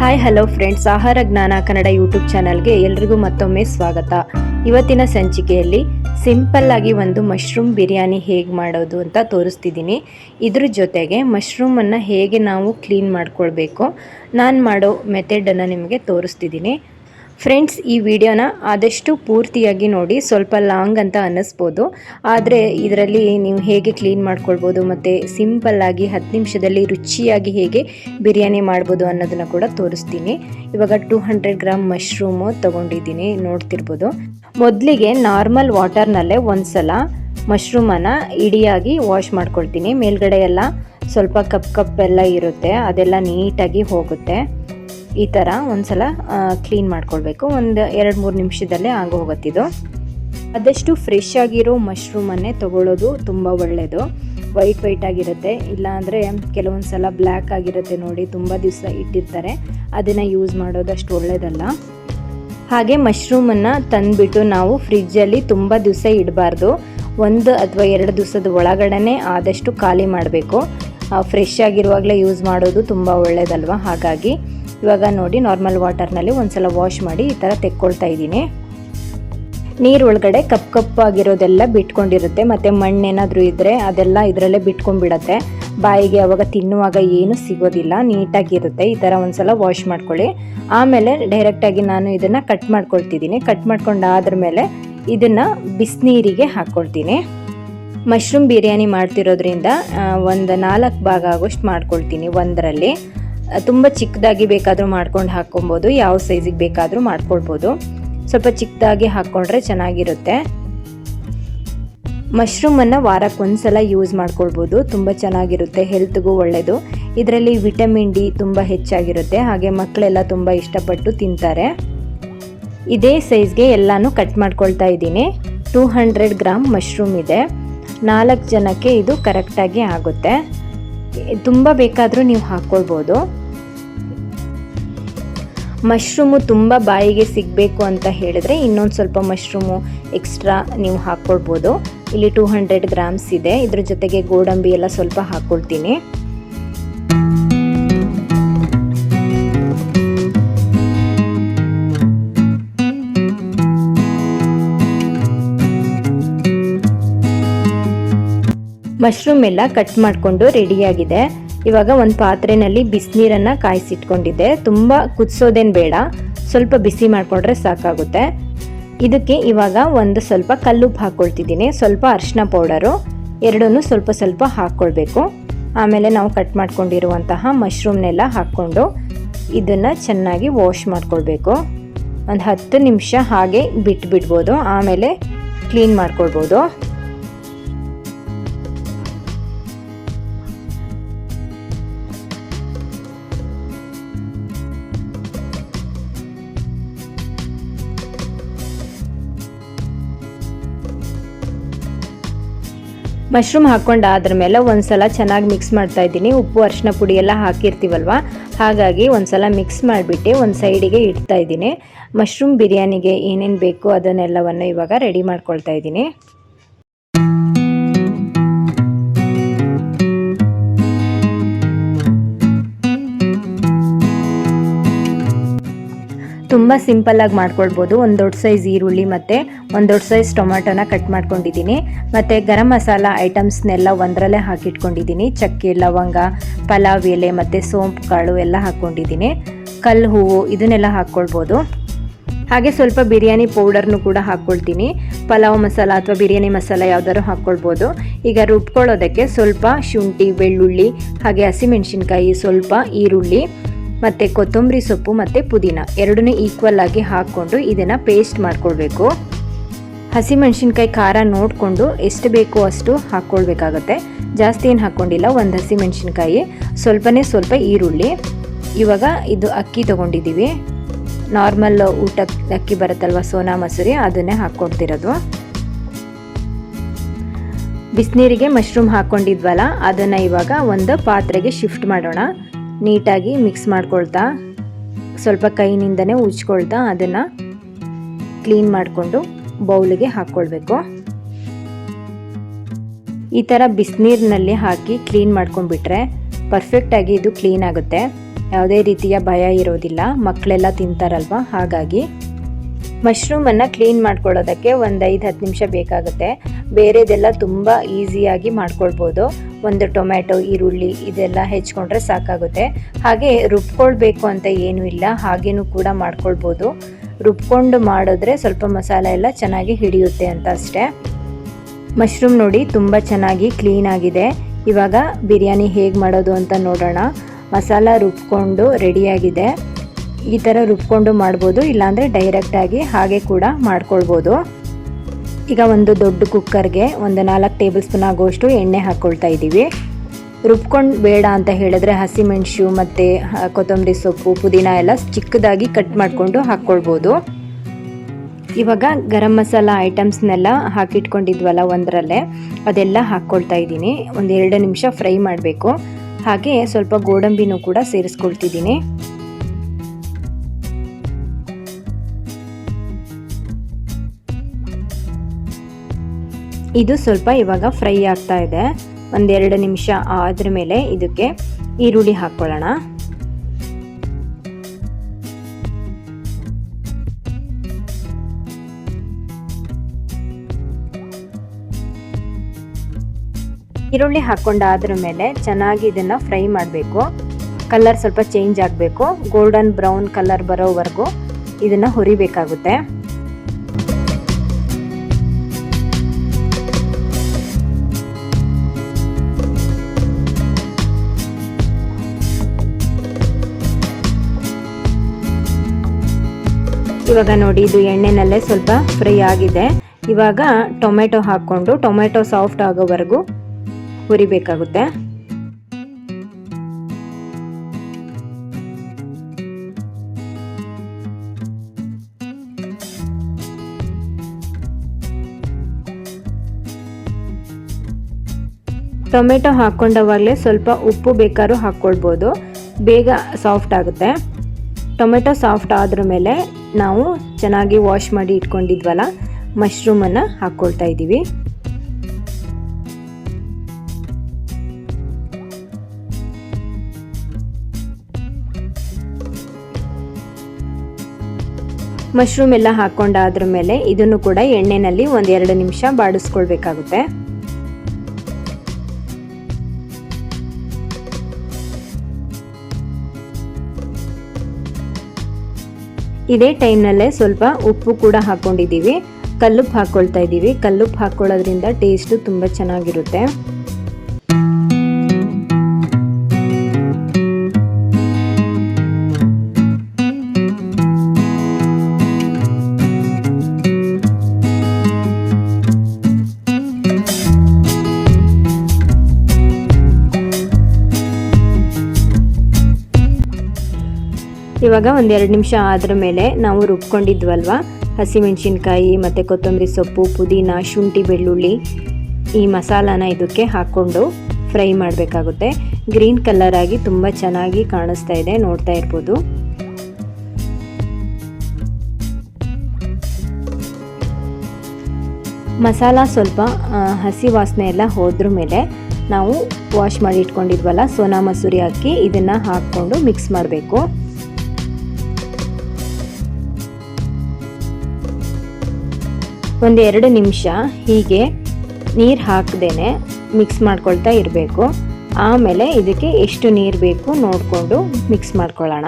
Hi hello friends ಆಹಾರ ಜ್ಞಾನ Kannada YouTube ಚಾನಲ್ಗೆ ಎಲ್ರಿಗೂ ಮತ್ತೊಮ್ಮೆ ಸ್ವಾಗತ. ಇವತ್ತಿನ ಸಂಚಿಕೆಯಲ್ಲಿ ಸಿಂಪಲ್ ಆಗಿ ಒಂದು ಮಶ್ರೂಮ್ ಬಿರಿಯಾನಿ ಹೇಗೆ ಮಾಡೋದು ಅಂತ ತೋರಿಸ್ತಿದ್ದೀನಿ. ಇದ್ರ ಜೊತೆಗೆ ಮಶ್ರೂಮನ್ನು ಹೇಗೆ ನಾವು ಕ್ಲೀನ್ ಮಾಡ್ಕೊಳ್ಬೇಕು, ನಾನು ಮಾಡೋ ಮೆಥಡನ್ನು ನಿಮಗೆ ತೋರಿಸ್ತಿದ್ದೀನಿ. ಫ್ರೆಂಡ್ಸ್ ಈ ವಿಡಿಯೋನ ಆದಷ್ಟು ಪೂರ್ತಿಯಾಗಿ ನೋಡಿ, ಸ್ವಲ್ಪ ಲಾಂಗ್ ಅಂತ ಅನ್ನಿಸ್ಬೋದು. ಆದರೆ ಇದರಲ್ಲಿ ನೀವು ಹೇಗೆ ಕ್ಲೀನ್ ಮಾಡ್ಕೊಳ್ಬೋದು ಮತ್ತು ಸಿಂಪಲ್ಲಾಗಿ ಹತ್ತು ನಿಮಿಷದಲ್ಲಿ ರುಚಿಯಾಗಿ ಹೇಗೆ ಬಿರಿಯಾನಿ ಮಾಡ್ಬೋದು ಅನ್ನೋದನ್ನು ಕೂಡ ತೋರಿಸ್ತೀನಿ. ಇವಾಗ ಟೂ ಹಂಡ್ರೆಡ್ ಗ್ರಾಮ್ ಮಶ್ರೂಮು ತೊಗೊಂಡಿದ್ದೀನಿ, ನೋಡ್ತಿರ್ಬೋದು. ಮೊದಲಿಗೆ ನಾರ್ಮಲ್ ವಾಟರ್ನಲ್ಲೇ ಒಂದ್ಸಲ ಮಶ್ರೂಮನ್ನು ಇಡಿಯಾಗಿ ವಾಶ್ ಮಾಡ್ಕೊಳ್ತೀನಿ. ಮೇಲ್ಗಡೆ ಎಲ್ಲ ಸ್ವಲ್ಪ ಕಪ್ ಕಪ್ ಎಲ್ಲ ಇರುತ್ತೆ, ಅದೆಲ್ಲ ನೀಟಾಗಿ ಹೋಗುತ್ತೆ. ಈ ಥರ ಒಂದ್ಸಲ ಕ್ಲೀನ್ ಮಾಡ್ಕೊಳ್ಬೇಕು. ಒಂದು ಎರಡು ಮೂರು ನಿಮಿಷದಲ್ಲೇ ಆಗೋಗುತ್ತಿದ್ದು ಆದಷ್ಟು ಫ್ರೆಶ್ ಆಗಿರೋ ಮಶ್ರೂಮನ್ನೇ ತಗೊಳ್ಳೋದು ತುಂಬ ಒಳ್ಳೆಯದು ವೈಟ್ ವೈಟ್ ಆಗಿರುತ್ತೆ, ಇಲ್ಲಾಂದರೆ ಕೆಲವೊಂದು ಸಲ ಬ್ಲ್ಯಾಕ್ ಆಗಿರುತ್ತೆ ನೋಡಿ, ತುಂಬ ದಿವಸ ಇಟ್ಟಿರ್ತಾರೆ. ಅದನ್ನು ಯೂಸ್ ಮಾಡೋದು ಅಷ್ಟು ಒಳ್ಳೆಯದಲ್ಲ ಹಾಗೆ ಮಶ್ರೂಮನ್ನು ತಂದುಬಿಟ್ಟು ನಾವು ಫ್ರಿಜ್ಜಲ್ಲಿ ತುಂಬ ದಿವಸ ಇಡಬಾರ್ದು. ಒಂದು ಅಥವಾ ಎರಡು ದಿವಸದ ಒಳಗಡೆ ಆದಷ್ಟು ಖಾಲಿ ಮಾಡಬೇಕು. ಫ್ರೆಶ್ ಆಗಿರುವಾಗಲೇ ಯೂಸ್ ಮಾಡೋದು ತುಂಬ ಒಳ್ಳೆಯದಲ್ವ ಹಾಗಾಗಿ ಇವಾಗ ನೋಡಿ ನಾರ್ಮಲ್ ವಾಟರ್ನಲ್ಲಿ ಒಂದ್ಸಲ ವಾಶ್ ಮಾಡಿ ಈ ಥರ ತೆಕ್ಕೊಳ್ತಾ ಇದ್ದೀನಿ. ನೀರು ಒಳಗಡೆ ಕಪ್ ಕಪ್ಪಾಗಿರೋದೆಲ್ಲ ಬಿಟ್ಕೊಂಡಿರುತ್ತೆ, ಮತ್ತು ಮಣ್ಣೇನಾದರೂ ಇದ್ದರೆ ಅದೆಲ್ಲ ಇದರಲ್ಲೇ ಬಿಟ್ಕೊಂಡ್ಬಿಡತ್ತೆ. ಬಾಯಿಗೆ ಅವಾಗ ತಿನ್ನುವಾಗ ಏನು ಸಿಗೋದಿಲ್ಲ, ನೀಟಾಗಿರುತ್ತೆ, ಈ ಥರ ಒಂದ್ಸಲ ವಾಶ್ ಮಾಡ್ಕೊಳ್ಳಿ. ಆಮೇಲೆ ಡೈರೆಕ್ಟಾಗಿ ನಾನು ಇದನ್ನು ಕಟ್ ಮಾಡ್ಕೊಳ್ತಿದ್ದೀನಿ. ಕಟ್ ಮಾಡ್ಕೊಂಡಾದ್ರ ಮೇಲೆ ಇದನ್ನು ಬಿಸಿನೀರಿಗೆ ಹಾಕ್ಕೊಳ್ತೀನಿ ಮಶ್ರೂಮ್ ಬಿರಿಯಾನಿ ಮಾಡ್ತಿರೋದ್ರಿಂದ ಒಂದು ನಾಲ್ಕು ಭಾಗ ಆಗೋಷ್ಟು ಮಾಡ್ಕೊಳ್ತೀನಿ ಒಂದರಲ್ಲಿ. ತುಂಬ ಚಿಕ್ಕದಾಗಿ ಬೇಕಾದರೂ ಮಾಡ್ಕೊಂಡು ಹಾಕ್ಕೊಬೋದು, ಯಾವ ಸೈಜಿಗೆ ಬೇಕಾದರೂ ಮಾಡ್ಕೊಳ್ಬೋದು. ಸ್ವಲ್ಪ ಚಿಕ್ಕದಾಗಿ ಹಾಕ್ಕೊಂಡ್ರೆ ಚೆನ್ನಾಗಿರುತ್ತೆ. ಮಶ್ರೂಮನ್ನು ವಾರಕ್ಕೆ ಒಂದು ಸಲ ಯೂಸ್ ಮಾಡ್ಕೊಳ್ಬೋದು, ತುಂಬ ಚೆನ್ನಾಗಿರುತ್ತೆ ಹೆಲ್ತ್ಗೂ ಒಳ್ಳೆಯದು ಇದರಲ್ಲಿ ವಿಟಮಿನ್ ಡಿ ತುಂಬ ಹೆಚ್ಚಾಗಿರುತ್ತೆ, ಹಾಗೆ ಮಕ್ಕಳೆಲ್ಲ ತುಂಬ ಇಷ್ಟಪಟ್ಟು ತಿಂತಾರೆ. ಇದೇ ಸೈಜ್ಗೆ ಎಲ್ಲನೂ ಕಟ್ ಮಾಡ್ಕೊಳ್ತಾ ಇದ್ದೀನಿ. ಟೂ ಹಂಡ್ರೆಡ್ ಗ್ರಾಮ್ ಮಶ್ರೂಮ್ ಇದೆ. ನಾಲ್ಕು ಜನಕ್ಕೆ ಇದು ಕರೆಕ್ಟಾಗಿ ಆಗುತ್ತೆ. ತುಂಬ ಬೇಕಾದರೂ ನೀವು ಹಾಕ್ಕೊಳ್ಬೋದು. ಮಶ್ರೂಮು ತುಂಬ ಬಾಯಿಗೆ ಸಿಗಬೇಕು ಅಂತ ಹೇಳಿದ್ರೆ ಇನ್ನೊಂದು ಸ್ವಲ್ಪ ಮಶ್ರೂಮು ಎಕ್ಸ್ಟ್ರಾ ನೀವು ಹಾಕ್ಕೊಳ್ಬೋದು ಇಲ್ಲಿ ಟೂ ಹಂಡ್ರೆಡ್ ಗ್ರಾಮ್ಸ್ ಇದೆ. ಇದ್ರ ಜೊತೆಗೆ ಗೋಡಂಬಿ ಎಲ್ಲ ಸ್ವಲ್ಪ ಹಾಕ್ಕೊಳ್ತೀನಿ ಮಶ್ರೂಮ್ ಎಲ್ಲ ಕಟ್ ಮಾಡಿಕೊಂಡು ರೆಡಿಯಾಗಿದೆ ಇವಾಗ ಒಂದು ಪಾತ್ರೆಯಲ್ಲಿ ಬಿಸಿನೀರನ್ನು ಕಾಯಿಸಿಟ್ಕೊಂಡಿದ್ದೆ. ತುಂಬ ಕುದಿಸೋದೇನು ಬೇಡ. ಸ್ವಲ್ಪ ಬಿಸಿ ಮಾಡಿಕೊಂಡ್ರೆ ಸಾಕಾಗುತ್ತೆ. ಇದಕ್ಕೆ ಇವಾಗ ಒಂದು ಸ್ವಲ್ಪ ಕಲ್ಲುಪ್ಪು ಹಾಕ್ಕೊಳ್ತಿದ್ದೀನಿ ಸ್ವಲ್ಪ ಅರಿಶಿನ ಪೌಡರು, ಎರಡನ್ನೂ ಸ್ವಲ್ಪ ಸ್ವಲ್ಪ ಹಾಕ್ಕೊಳ್ಬೇಕು ಆಮೇಲೆ ನಾವು ಕಟ್ ಮಾಡ್ಕೊಂಡಿರುವಂತಹ ಮಶ್ರೂಮ್ನೆಲ್ಲ ಹಾಕ್ಕೊಂಡು ಇದನ್ನು ಚೆನ್ನಾಗಿ ವಾಶ್ ಮಾಡ್ಕೊಳ್ಬೇಕು. ಒಂದು ಹತ್ತು ನಿಮಿಷ ಹಾಗೆ ಬಿಟ್ಬಿಡ್ಬೋದು. ಆಮೇಲೆ ಕ್ಲೀನ್ ಮಾಡ್ಕೊಳ್ಬೋದು. ಮಶ್ರೂಮ್ ಹಾಕ್ಕೊಂಡಾದ್ರ ಮೇಲೆ ಒಂದ್ಸಲ ಚೆನ್ನಾಗಿ ಮಿಕ್ಸ್ ಮಾಡ್ತಾ ಇದ್ದೀನಿ. ಉಪ್ಪು ಅರಿಶಿನ ಪುಡಿ ಎಲ್ಲ ಹಾಕಿರ್ತೀವಲ್ವ? ಹಾಗಾಗಿ ಒಂದ್ಸಲ ಮಿಕ್ಸ್ ಮಾಡಿಬಿಟ್ಟು ಒಂದು ಸೈಡಿಗೆ ಇಡ್ತಾ ಇದ್ದೀನಿ. ಮಶ್ರೂಮ್ ಬಿರಿಯಾನಿಗೆ ಏನೇನು ಬೇಕು ಅದನ್ನೆಲ್ಲವನ್ನು ಇವಾಗ ರೆಡಿ ಮಾಡ್ಕೊಳ್ತಾ ಇದ್ದೀನಿ. ತುಂಬ ಸಿಂಪಲ್ಲಾಗಿ ಮಾಡ್ಕೊಳ್ಬೋದು. ಒಂದು ದೊಡ್ಡ ಸೈಜ್ ಈರುಳ್ಳಿ ಮತ್ತು ಒಂದು ದೊಡ್ಡ ಸೈಜ್ ಟೊಮ್ಯಾಟೊನ ಕಟ್ ಮಾಡ್ಕೊಂಡಿದ್ದೀನಿ. ಮತ್ತು ಗರಂ ಮಸಾಲ ಐಟಮ್ಸ್ನೆಲ್ಲ ಒಂದರಲ್ಲೇ ಹಾಕಿಟ್ಕೊಂಡಿದ್ದೀನಿ. ಚಕ್ಕೆ, ಲವಂಗ, ಪಲಾವ್, ಎಲೆ ಮತ್ತು ಸೋಂಪು, ಕಾಳು ಎಲ್ಲ ಹಾಕ್ಕೊಂಡಿದ್ದೀನಿ ಕಲ್ಲು, ಹೂವು ಇದನ್ನೆಲ್ಲ ಹಾಕ್ಕೊಳ್ಬೋದು. ಹಾಗೆ ಸ್ವಲ್ಪ ಬಿರಿಯಾನಿ ಪೌಡರ್ನು ಕೂಡ ಹಾಕ್ಕೊಳ್ತೀನಿ. ಪಲಾವ್ ಮಸಾಲ ಅಥವಾ ಬಿರಿಯಾನಿ ಮಸಾಲ ಯಾವ್ದಾದ್ರು ಹಾಕ್ಕೊಳ್ಬೋದು. ಈಗ ರುಬ್ಕೊಳ್ಳೋದಕ್ಕೆ ಸ್ವಲ್ಪ ಶುಂಠಿ, ಬೆಳ್ಳುಳ್ಳಿ, ಹಾಗೆ ಹಸಿಮೆಣಸಿನ್ಕಾಯಿ ಸ್ವಲ್ಪ ಈರುಳ್ಳಿ. ಮತ್ತು ಕೊತ್ತಂಬರಿ ಸೊಪ್ಪು ಮತ್ತು ಪುದೀನ. ಎರಡನ್ನೂ ಈಕ್ವಲ್ ಆಗಿ ಹಾಕ್ಕೊಂಡು ಇದನ್ನು ಪೇಸ್ಟ್ ಮಾಡ್ಕೊಳ್ಬೇಕು. ಹಸಿಮೆಣಸಿನ್ಕಾಯಿ ಖಾರ ನೋಡಿಕೊಂಡು ಎಷ್ಟು ಬೇಕೋ ಅಷ್ಟು ಹಾಕ್ಕೊಳ್ಬೇಕಾಗತ್ತೆ. ಜಾಸ್ತಿ ಏನು ಹಾಕ್ಕೊಂಡಿಲ್ಲ, ಒಂದು ಹಸಿಮೆಣಸಿನ್ಕಾಯಿ ಸ್ವಲ್ಪನೇ ಸ್ವಲ್ಪ ಈರುಳ್ಳಿ. ಇವಾಗ ಇದು ಅಕ್ಕಿ ತೊಗೊಂಡಿದ್ದೀವಿ. ನಾರ್ಮಲ್ ಊಟ ಅಕ್ಕಿ ಬರುತ್ತಲ್ವ, ಸೋನಾ ಮಸೂರಿ, ಅದನ್ನೇ ಹಾಕ್ಕೊಡ್ತಿರೋದು. ಬಿಸಿನೀರಿಗೆ ಮಶ್ರೂಮ್ ಹಾಕ್ಕೊಂಡಿದ್ವಲ್ಲ, ಅದನ್ನು ಇವಾಗ ಒಂದು ಪಾತ್ರೆಗೆ ಶಿಫ್ಟ್ ಮಾಡೋಣ. ನೀಟಾಗಿ ಮಿಕ್ಸ್ ಮಾಡ್ಕೊಳ್ತಾ, ಸ್ವಲ್ಪ ಕೈನಿಂದನೇ ಉಜ್ಕೊಳ್ತಾ ಅದನ್ನು ಕ್ಲೀನ್ ಮಾಡಿಕೊಂಡು ಬೌಲಿಗೆ ಹಾಕ್ಕೊಳ್ಬೇಕು. ಈ ಥರ ಬಿಸಿನೀರಿನಲ್ಲಿ ಹಾಕಿ ಕ್ಲೀನ್ ಮಾಡ್ಕೊಂಡ್ಬಿಟ್ರೆ ಪರ್ಫೆಕ್ಟಾಗಿ ಇದು ಕ್ಲೀನ್ ಆಗುತ್ತೆ. ಯಾವುದೇ ರೀತಿಯ ಭಯ ಇರೋದಿಲ್ಲ ಮಕ್ಕಳೆಲ್ಲ ತಿಂತಾರಲ್ವ? ಹಾಗಾಗಿ ಮಶ್ರೂಮನ್ನು ಕ್ಲೀನ್ ಮಾಡ್ಕೊಳ್ಳೋದಕ್ಕೆ ಒಂದು ಐದು ಹತ್ತು ನಿಮಿಷ ಬೇಕಾಗುತ್ತೆ. ಬೇರೆದೆಲ್ಲ ತುಂಬ ಈಸಿಯಾಗಿ ಮಾಡ್ಕೊಳ್ಬೋದು. ಒಂದು ಟೊಮ್ಯಾಟೊ, ಈರುಳ್ಳಿ ಇದೆಲ್ಲ ಹೆಚ್ಕೊಂಡ್ರೆ ಸಾಕಾಗುತ್ತೆ. ಹಾಗೆ ರುಬ್ಕೊಳ್ಬೇಕು ಅಂತ ಏನೂ ಇಲ್ಲ, ಹಾಗೇನೂ ಕೂಡ ಮಾಡ್ಕೊಳ್ಬೋದು. ರುಬ್ಕೊಂಡು ಮಾಡಿದ್ರೆ ಸ್ವಲ್ಪ ಮಸಾಲೆ ಎಲ್ಲ ಚೆನ್ನಾಗಿ ಹಿಡಿಯುತ್ತೆ ಅಂತ ಅಷ್ಟೇ. ಮಶ್ರೂಮ್ ನೋಡಿ ತುಂಬ ಚೆನ್ನಾಗಿ ಕ್ಲೀನ್ ಆಗಿದೆ. ಇವಾಗ ಬಿರಿಯಾನಿ ಹೇಗೆ ಮಾಡೋದು ಅಂತ ನೋಡೋಣ. ಮಸಾಲ ರುಬ್ಕೊಂಡು ರೆಡಿಯಾಗಿದೆ. ಈ ಥರ ರುಬ್ಕೊಂಡು ಮಾಡ್ಬೋದು, ಇಲ್ಲಾಂದರೆ ಡೈರೆಕ್ಟಾಗಿ ಹಾಗೆ ಕೂಡ ಮಾಡ್ಕೊಳ್ಬೋದು. ಈಗ ಒಂದು ದೊಡ್ಡ ಕುಕ್ಕರ್ಗೆ ಒಂದು ನಾಲ್ಕು ಟೇಬಲ್ ಸ್ಪೂನ್ ಆಗುವಷ್ಟು ಎಣ್ಣೆ ಹಾಕ್ಕೊಳ್ತಾ ಇದ್ದೀವಿ. ರುಬ್ಕೊಂಡು ಬೇಡ ಅಂತ ಹೇಳಿದ್ರೆ ಹಸಿಮೆಣಸು ಮತ್ತು ಕೊತ್ತಂಬರಿ ಸೊಪ್ಪು, ಪುದೀನ ಎಲ್ಲ ಚಿಕ್ಕದಾಗಿ ಕಟ್ ಮಾಡಿಕೊಂಡು ಹಾಕ್ಕೊಳ್ಬೋದು ಇವಾಗ ಗರಂ ಮಸಾಲ ಐಟಮ್ಸ್ನೆಲ್ಲ ಹಾಕಿಟ್ಕೊಂಡಿದ್ವಲ್ಲ ಒಂದರಲ್ಲೇ, ಅದೆಲ್ಲ ಹಾಕ್ಕೊಳ್ತಾ ಇದ್ದೀನಿ. ಒಂದು ಎರಡು ನಿಮಿಷ ಫ್ರೈ ಮಾಡಬೇಕು. ಹಾಗೆ ಸ್ವಲ್ಪ ಗೋಡಂಬಿನೂ ಕೂಡ ಸೇರಿಸ್ಕೊಳ್ತಿದ್ದೀನಿ. ಇದು ಸ್ವಲ್ಪ ಇವಾಗ ಫ್ರೈ ಆಗ್ತಾ ಇದೆ. ಒಂದೆರಡು ನಿಮಿಷ ಆದ್ರ ಮೇಲೆ ಇದಕ್ಕೆ ಈರುಳ್ಳಿ ಹಾಕ್ಕೊಳ್ಳೋಣ ಈರುಳ್ಳಿ ಹಾಕ್ಕೊಂಡಾದ್ರ ಮೇಲೆ ಚೆನ್ನಾಗಿ ಇದನ್ನು ಫ್ರೈ ಮಾಡಬೇಕು. ಕಲರ್ ಸ್ವಲ್ಪ ಚೇಂಜ್ ಆಗಬೇಕು. ಗೋಲ್ಡನ್ ಬ್ರೌನ್ ಕಲರ್ ಬರೋವರೆಗೂ ಇದನ್ನು ಹುರಿಬೇಕಾಗುತ್ತೆ. ಇವಾಗ ನೋಡಿ ಇದು ಎಣ್ಣೆನಲ್ಲೇ ಸ್ವಲ್ಪ ಫ್ರೈ ಆಗಿದೆ. ಇವಾಗ ಟೊಮೆಟೊ ಹಾಕ್ಕೊಂಡು, ಟೊಮೆಟೊ ಸಾಫ್ಟ್ ಆಗೋವರೆಗೂ ಹುರಿಬೇಕಾಗುತ್ತೆ. ಟೊಮೆಟೊ ಹಾಕ್ಕೊಂಡವಾಗಲೇ ಸ್ವಲ್ಪ ಉಪ್ಪು ಬೇಕಾದ್ರೂ ಹಾಕ್ಕೊಳ್ಬೋದು. ಬೇಗ ಸಾಫ್ಟ್ ಆಗುತ್ತೆ. ಟೊಮೆಟೊ ಸಾಫ್ಟ್ ಆದ್ರ ಮೇಲೆ ನಾವು ಚೆನ್ನಾಗಿ ವಾಶ್ ಮಾಡಿ ಇಟ್ಕೊಂಡಿದ್ವಲ್ಲ ಮಶ್ರೂಮನ್ನು ಹಾಕ್ಕೊಳ್ತಾ ಇದ್ದೀವಿ. ಮಶ್ರೂಮ್ ಎಲ್ಲ ಹಾಕ್ಕೊಂಡಾದ್ರ ಮೇಲೆ ಇದನ್ನು ಕೂಡ ಎಣ್ಣೆನಲ್ಲಿ ಒಂದೆರಡು ನಿಮಿಷ ಬಾಡಿಸ್ಕೊಳ್ಬೇಕಾಗುತ್ತೆ. ಇದೇ ಟೈಮ್ನಲ್ಲೇ ಸ್ವಲ್ಪ ಉಪ್ಪು ಕೂಡ ಹಾಕ್ಕೊಂಡಿದ್ದೀವಿ ಕಲ್ಲುಪ್ಪು ಹಾಕ್ಕೊಳ್ತಾ ಇದ್ದೀವಿ. ಕಲ್ಲುಪ್ಪು ಹಾಕ್ಕೊಳ್ಳೋದ್ರಿಂದ ಟೇಸ್ಟು ತುಂಬ ಚೆನ್ನಾಗಿರುತ್ತೆ. ಇವಾಗ ಒಂದೆರಡು ನಿಮಿಷ ಆದ್ರ ಮೇಲೆ ನಾವು ರುಬ್ಕೊಂಡಿದ್ವಲ್ವ? ಹಸಿಮೆಣಸಿನ್ಕಾಯಿ ಮತ್ತು ಕೊತ್ತಂಬರಿ ಸೊಪ್ಪು, ಪುದೀನ, ಶುಂಠಿ, ಬೆಳ್ಳುಳ್ಳಿ ಈ ಮಸಾಲಾನ ಇದಕ್ಕೆ ಹಾಕ್ಕೊಂಡು ಫ್ರೈ ಮಾಡಬೇಕಾಗುತ್ತೆ. ಗ್ರೀನ್ ಕಲರ್ ಆಗಿ ತುಂಬ ಚೆನ್ನಾಗಿ ಕಾಣಿಸ್ತಾ ಇದೆ, ನೋಡ್ತಾ ಇರ್ಬೋದು. ಮಸಾಲ ಸ್ವಲ್ಪ ಹಸಿ ವಾಸನೆ ಎಲ್ಲ ಹೋದ್ರ ಮೇಲೆ ನಾವು ವಾಶ್ ಮಾಡಿ ಇಟ್ಕೊಂಡಿದ್ವಲ್ಲ, ಸೋನಾ ಮಸೂರಿ ಹಾಕಿ ಇದನ್ನು ಹಾಕ್ಕೊಂಡು ಮಿಕ್ಸ್ ಮಾಡಬೇಕು. ಒಂದು ಎರಡು ನಿಮಿಷ ಹೀಗೆ ನೀರು ಹಾಕದೇನೆ ಮಿಕ್ಸ್ ಮಾಡ್ಕೊಳ್ತಾ ಇರಬೇಕು. ಆಮೇಲೆ ಇದಕ್ಕೆ ಎಷ್ಟು ನೀರು ಬೇಕು ನೋಡಿಕೊಂಡು ಮಿಕ್ಸ್ ಮಾಡ್ಕೊಳ್ಳೋಣ.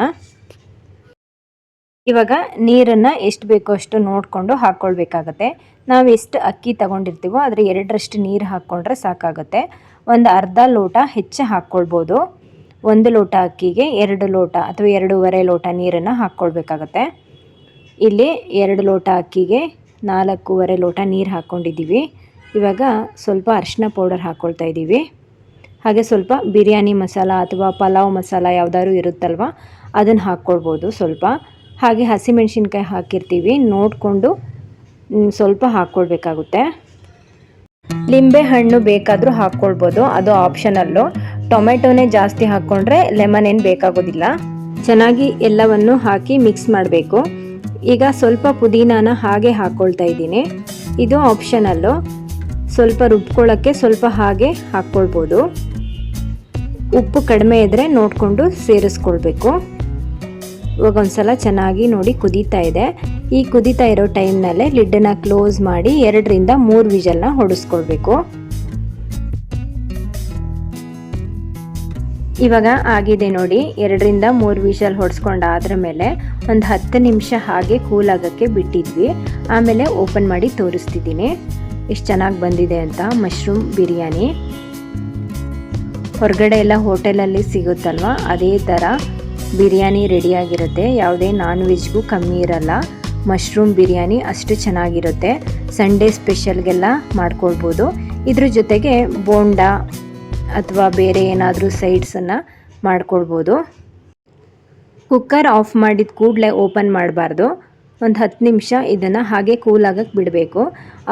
ಇವಾಗ ನೀರನ್ನು ಎಷ್ಟು ಬೇಕೋ ಅಷ್ಟು ನೋಡಿಕೊಂಡು ಹಾಕ್ಕೊಳ್ಬೇಕಾಗತ್ತೆ. ನಾವು ಎಷ್ಟು ಅಕ್ಕಿ ತಗೊಂಡಿರ್ತೀವೋ ಅದರ ಎರಡರಷ್ಟು ನೀರು ಹಾಕ್ಕೊಂಡ್ರೆ ಸಾಕಾಗುತ್ತೆ. ಒಂದು ಅರ್ಧ ಲೋಟ ಹೆಚ್ಚು ಹಾಕ್ಕೊಳ್ಬೋದು. ಒಂದು ಲೋಟ ಅಕ್ಕಿಗೆ ಎರಡು ಲೋಟ ಅಥವಾ ಎರಡೂವರೆ ಲೋಟ ನೀರನ್ನು ಹಾಕ್ಕೊಳ್ಬೇಕಾಗತ್ತೆ. ಇಲ್ಲಿ ಎರಡು ಲೋಟ ಅಕ್ಕಿಗೆ ನಾಲ್ಕೂವರೆ ಲೋಟ ನೀರು ಹಾಕ್ಕೊಂಡಿದ್ದೀವಿ ಇವಾಗ ಸ್ವಲ್ಪ ಅರಿಶಿನ ಪೌಡರ್ ಹಾಕ್ಕೊಳ್ತಾ ಇದ್ದೀವಿ. ಹಾಗೆ ಸ್ವಲ್ಪ ಬಿರಿಯಾನಿ ಮಸಾಲ ಅಥವಾ ಪಲಾವ್ ಮಸಾಲ ಯಾವುದಾದ್ರು ಇರುತ್ತಲ್ವ ಅದನ್ನು ಹಾಕ್ಕೊಳ್ಬೋದು ಸ್ವಲ್ಪ. ಹಾಗೆ ಹಸಿಮೆಣ್ಸಿನ್ಕಾಯಿ ಹಾಕಿರ್ತೀವಿ, ನೋಡಿಕೊಂಡು ಸ್ವಲ್ಪ ಹಾಕ್ಕೊಳ್ಬೇಕಾಗುತ್ತೆ ಲಿಂಬೆ ಹಣ್ಣು ಬೇಕಾದರೂ ಹಾಕ್ಕೊಳ್ಬೋದು ಅದು ಆಪ್ಷನಲ್ಲು ಟೊಮೆಟೊನೇ ಜಾಸ್ತಿ ಹಾಕ್ಕೊಂಡ್ರೆ ಲೆಮನ್ ಏನು ಬೇಕಾಗೋದಿಲ್ಲ. ಚೆನ್ನಾಗಿ ಎಲ್ಲವನ್ನು ಹಾಕಿ ಮಿಕ್ಸ್ ಮಾಡಬೇಕು. ಈಗ ಸ್ವಲ್ಪ ಪುದೀನಾನ ಹಾಗೆ ಹಾಕ್ಕೊಳ್ತಾ ಇದ್ದೀನಿ. ಇದು ಆಪ್ಷನಲ್ಲು ಸ್ವಲ್ಪ ರುಬ್ಕೊಳ್ಳೋಕ್ಕೆ ಸ್ವಲ್ಪ ಹಾಗೆ ಹಾಕ್ಕೊಳ್ಬೋದು. ಉಪ್ಪು ಕಡಿಮೆ ಇದ್ದರೆ ನೋಡಿಕೊಂಡು ಸೇರಿಸ್ಕೊಳ್ಬೇಕು. ಇವಾಗ ಒಂದ್ಸಲ ಚೆನ್ನಾಗಿ ನೋಡಿ ಕುದೀತಾ ಇದೆ. ಈ ಕುದೀತಾ ಇರೋ ಟೈಮ್ನಲ್ಲೇ ಲಿಡ್ಡನ್ನು ಕ್ಲೋಸ್ ಮಾಡಿ ಎರಡರಿಂದ ಮೂರು ವಿಜಲ್ನ ಹೊಡಿಸ್ಕೊಳ್ಬೇಕು. ಇವಾಗ ಆಗಿದೆ ನೋಡಿ, ಎರಡರಿಂದ ಮೂರು ವಿಷಲ್ ಹೊಡೆಸ್ಕೊಂಡಾದ್ರ ಮೇಲೆ ಒಂದು ಹತ್ತು ನಿಮಿಷ ಹಾಗೆ ಕೂಲ್ ಆಗೋಕ್ಕೆ ಬಿಟ್ಟಿದ್ವಿ. ಆಮೇಲೆ ಓಪನ್ ಮಾಡಿ ತೋರಿಸ್ತಿದ್ದೀನಿ. ಎಷ್ಟು ಚೆನ್ನಾಗಿ ಬಂದಿದೆ ಅಂತ ಮಶ್ರೂಮ್ ಬಿರಿಯಾನಿ. ಹೊರಗಡೆ ಎಲ್ಲ ಹೋಟೆಲಲ್ಲಿ ಸಿಗುತ್ತಲ್ವ, ಅದೇ ಥರ ಬಿರಿಯಾನಿ ರೆಡಿಯಾಗಿರುತ್ತೆ ಯಾವುದೇ ನಾನ್ ವೆಜ್ಗೂ ಕಮ್ಮಿ ಇರಲ್ಲ. ಮಶ್ರೂಮ್ ಬಿರಿಯಾನಿ ಅಷ್ಟು ಚೆನ್ನಾಗಿರುತ್ತೆ. ಸಂಡೇ ಸ್ಪೆಷಲ್ಗೆಲ್ಲ ಮಾಡ್ಕೊಳ್ಬೋದು. ಇದ್ರ ಜೊತೆಗೆ ಬೋಂಡಾ ಅಥವಾ ಬೇರೆ ಏನಾದರೂ ಸೈಡ್ಸನ್ನು ಮಾಡ್ಕೊಳ್ಬೋದು. ಕುಕ್ಕರ್ ಆಫ್ ಮಾಡಿದ ಕೂಡಲೇ ಓಪನ್ ಮಾಡಬಾರ್ದು. ಒಂದು ಹತ್ತು ನಿಮಿಷ ಇದನ್ನು ಹಾಗೆ ಕೂಲ್ ಆಗಕ್ಕೆ ಬಿಡಬೇಕು.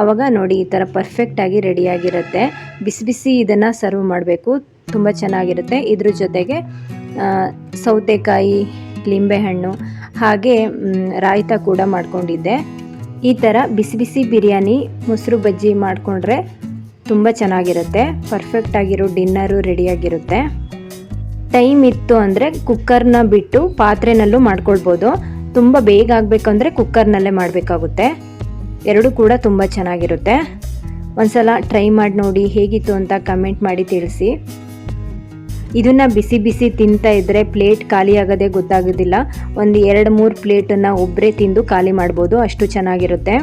ಆವಾಗ ನೋಡಿ ಈ ಥರ ಪರ್ಫೆಕ್ಟಾಗಿ ರೆಡಿಯಾಗಿರುತ್ತೆ ಬಿಸಿ ಬಿಸಿ ಇದನ್ನು ಸರ್ವ್ ಮಾಡಬೇಕು. ತುಂಬ ಚೆನ್ನಾಗಿರುತ್ತೆ. ಇದ್ರ ಜೊತೆಗೆ ಸೌತೆಕಾಯಿ ಲಿಂಬೆಹಣ್ಣು ಹಾಗೆ ರಾಯ್ತ ಕೂಡ ಮಾಡ್ಕೊಂಡಿದ್ದೆ. ಈ ಥರ ಬಿಸಿ ಬಿಸಿ ಬಿರಿಯಾನಿ, ಮೊಸರು ಬಜ್ಜಿ ಮಾಡಿಕೊಂಡ್ರೆ ತುಂಬ ಚೆನ್ನಾಗಿರುತ್ತೆ. ಪರ್ಫೆಕ್ಟ್ ಆಗಿರೋ ಡಿನ್ನರು ರೆಡಿಯಾಗಿರುತ್ತೆ ಟೈಮ್ ಇತ್ತು ಅಂದರೆ ಕುಕ್ಕರ್ನ ಬಿಟ್ಟು ಪಾತ್ರೆನಲ್ಲೂ ಮಾಡ್ಕೊಳ್ಬೋದು. ತುಂಬ ಬೇಗ ಆಗಬೇಕಂದ್ರೆ ಕುಕ್ಕರ್ನಲ್ಲೇ ಮಾಡಬೇಕಾಗುತ್ತೆ. ಎರಡೂ ಕೂಡ ತುಂಬ ಚೆನ್ನಾಗಿರುತ್ತೆ. ಒಂದ್ಸಲ ಟ್ರೈ ಮಾಡಿ ನೋಡಿ ಹೇಗಿತ್ತು ಅಂತ ಕಮೆಂಟ್ ಮಾಡಿ ತಿಳಿಸಿ. ಇದನ್ನು ಬಿಸಿ ಬಿಸಿ ತಿಂತಾ ಇದ್ದರೆ ಪ್ಲೇಟ್ ಖಾಲಿ ಆಗೋದೇ ಗೊತ್ತಾಗೋದಿಲ್ಲ. ಒಂದು ಎರಡು ಮೂರು ಪ್ಲೇಟನ್ನು ಒಬ್ಬರೇ ತಿಂದು ಖಾಲಿ ಮಾಡ್ಬೋದು. ಅಷ್ಟು ಚೆನ್ನಾಗಿರುತ್ತೆ.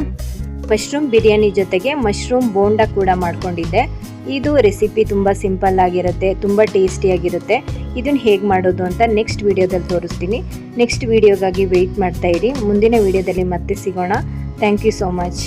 ಮಶ್ರೂಮ್ ಬಿರಿಯಾನಿ ಜೊತೆಗೆ ಮಶ್ರೂಮ್ ಬೋಂಡ ಕೂಡ ಮಾಡ್ಕೊಂಡಿದ್ದೆ. ಇದು ರೆಸಿಪಿ ತುಂಬ ಸಿಂಪಲ್ ಆಗಿರುತ್ತೆ, ತುಂಬ ಟೇಸ್ಟಿಯಾಗಿರುತ್ತೆ ಇದನ್ನು ಹೇಗೆ ಮಾಡೋದು ಅಂತ ನೆಕ್ಸ್ಟ್ ವಿಡಿಯೋದಲ್ಲಿ ತೋರಿಸ್ತೀನಿ. ನೆಕ್ಸ್ಟ್ ವೀಡಿಯೋಗಾಗಿ ವೆಯ್ಟ್ ಮಾಡ್ತಾಯಿರಿ ಮುಂದಿನ ವಿಡಿಯೋದಲ್ಲಿ ಮತ್ತೆ ಸಿಗೋಣ. Thank you so much.